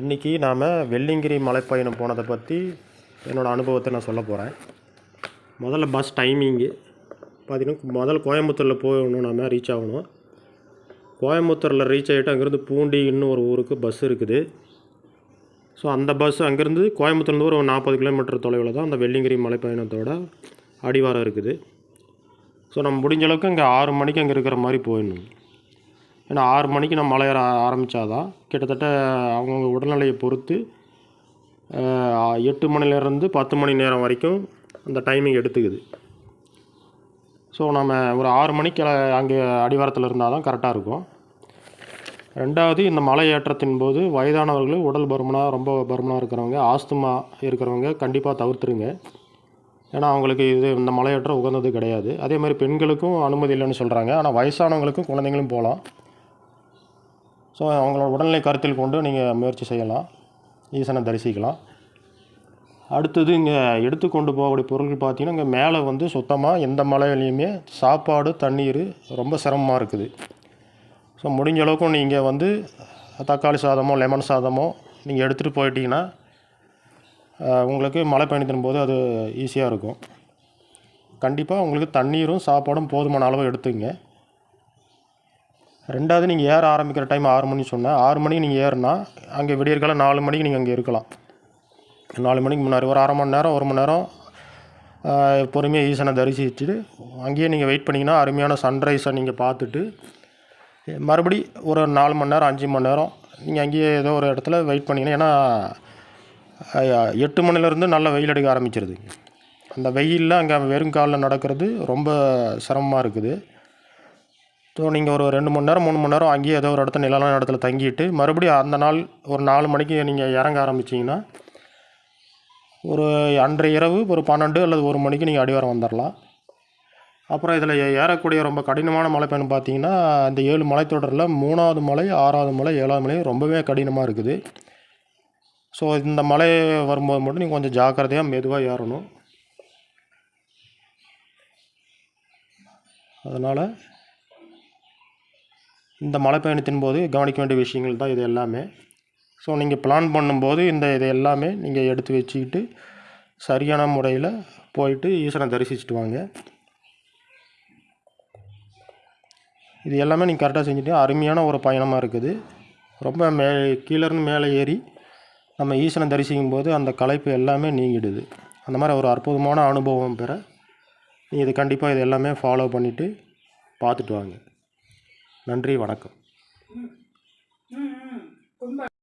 இன்றைக்கி நாம் வெள்ளிங்கிரி மலைப்பயணம் போனதை பற்றி என்னோடய அனுபவத்தை நான் சொல்ல போகிறேன் முதல்ல பஸ் டைமிங்கு பார்த்தீங்கன்னா முதல்ல கோயம்புத்தூரில் போகணும் நாம் ரீச் ஆகணும். கோயம்புத்தூரில் ரீச் ஆகிட்டு அங்கேருந்து பூண்டி இன்னும் ஒரு ஊருக்கு பஸ் இருக்குது. ஸோ அந்த பஸ் அங்கேருந்து கோயம்புத்தூர்லேருந்து ஒரு நாற்பது கிலோமீட்டர் தொலைவில் தான் அந்த வெள்ளிங்கிரி மலைப்பயணத்தோட அடிவாரம் இருக்குது. ஸோ நம்ம முடிஞ்ச அளவுக்கு அங்கே ஆறு மணிக்கு அங்கே இருக்கிற மாதிரி போயிடணும். ஏன்னா ஆறு மணிக்கு நம்ம மலை ஏற ஆரம்பித்தாதான் கிட்டத்தட்ட அவங்கவுங்க உடல்நிலையை பொறுத்து எட்டு மணிலேருந்து பத்து மணி நேரம் வரைக்கும் அந்த டைமிங் எடுத்துக்குது. ஸோ நம்ம ஒரு ஆறு மணிக்கு அங்கே அடிவாரத்தில் இருந்தால் தான் கரெக்டாக இருக்கும். ரெண்டாவது இந்த மலை ஏற்றத்தின் போது வயதானவர்கள் உடல் பருமனாக ரொம்ப பருமனாக இருக்கிறவங்க ஆஸ்துமா இருக்கிறவங்க கண்டிப்பாக தவிர்த்துருங்க. ஏன்னா அவங்களுக்கு இது இந்த மலையேற்றம் உகந்தது கிடையாது. அதே மாதிரி பெண்களுக்கும் அனுமதி இல்லைன்னு சொல்கிறாங்க ஆனால் வயசானவங்களுக்கும் குழந்தைங்களும் போகலாம் ஸோ அவங்களோட உடல்நிலை கருத்தில் கொண்டு நீங்கள் முயற்சி செய்யலாம். ஈசனை தரிசிக்கலாம். அடுத்தது இங்கே எடுத்து கொண்டு போகக்கூடிய பொருட்கள் பார்த்தீங்கன்னா இங்கே மேலே வந்து சுத்தமாக எந்த மலையிலையுமே சாப்பாடு தண்ணீர் ரொம்ப சிரமமாக இருக்குது. ஸோ முடிஞ்ச அளவுக்கு நீங்கள் வந்து தக்காளி சாதமோ லெமன் சாதமோ நீங்கள் எடுத்துகிட்டு போயிட்டீங்கன்னா உங்களுக்கு மழை பயணித்தின் போது அது ஈஸியாக இருக்கும். கண்டிப்பாக உங்களுக்கு தண்ணீரும் சாப்பாடும் போதுமான அளவு எடுத்துங்க. ரெண்டாவது நீங்கள் ஏற ஆரம்பிக்கிற டைம் ஆறு மணி சொன்னேன். ஆறு மணிக்கு நீங்கள் ஏறுனா அங்கே விடியற்கால நாலு மணிக்கு நீங்கள் அங்கே இருக்கலாம். நாலு மணிக்கு முன்னாடி ஒரு அரை மணி நேரம் ஒரு மணி நேரம் பொறுமையாக ஈசனை தரிசிச்சுட்டு அங்கேயே நீங்கள் வெயிட் பண்ணிங்கன்னா அருமையான சன்ரைஸை நீங்கள் பார்த்துட்டு மறுபடி ஒரு நாலு மணி நேரம் அஞ்சு மணி நேரம் நீங்கள் அங்கேயே ஏதோ ஒரு இடத்துல வெயிட் பண்ணிங்கன்னா ஏன்னா எட்டு மணிலேருந்து நல்ல வெயில் அடிக்க ஆரம்பிச்சிருது. அந்த வெயிலில் அங்கே வெறும் காலில் நடக்கிறது ரொம்ப சிரமமாக இருக்குது. ஸோ நீங்கள் ஒரு ரெண்டு மணி நேரம் மூணு மணி நேரம் அங்கேயே ஏதோ ஒரு இடத்துல நிழலான இடத்துல தங்கிட்டு மறுபடியும் அந்த நாள் ஒரு நாலு மணிக்கு நீங்கள் இறங்க ஆரம்பிச்சிங்கன்னா ஒரு அன்றைய இரவு ஒரு பன்னெண்டு அல்லது ஒரு மணிக்கு நீங்கள் அடிவாரம் வந்துடலாம் அப்புறம் இதில் ஏறக்கூடிய ரொம்ப கடினமான மலை பயணம் பார்த்தீங்கன்னா இந்த ஏழு மலைத்தொடரில் மூணாவது மலை ஆறாவது மலை ஏழாவது மலை ரொம்பவே கடினமாக இருக்குது. ஸோ இந்த மலை வரும்போது மட்டும் நீங்கள் கொஞ்சம் ஜாக்கிரதையாக மெதுவாக ஏறணும். அதனால் இந்த மலை பயணத்தின் போது கவனிக்க வேண்டிய விஷயங்கள் தான் இது எல்லாமே. ஸோ நீங்கள் பிளான் பண்ணும்போது இந்த இதை எல்லாமே நீங்கள் எடுத்து வச்சுக்கிட்டு சரியான முறையில் போயிட்டு ஈஸ்வரனை தரிசிச்சுட்டு வாங்க. இது எல்லாமே நீங்கள் கரெக்டாக செஞ்சுட்டு அருமையான ஒரு பயணமாக இருக்குது. ரொம்ப மே கீழேருந்து மேலே ஏறி நம்ம ஈஸ்வரன் தரிசிக்கும் போது அந்த களைப்பு எல்லாமே நீங்கிடுது. அந்த மாதிரி ஒரு அற்புதமான அனுபவம் பெற நீங்கள் இது கண்டிப்பாக இது எல்லாமே ஃபாலோ பண்ணிவிட்டு பார்த்துட்டு வாங்க. நன்றி வணக்கம்.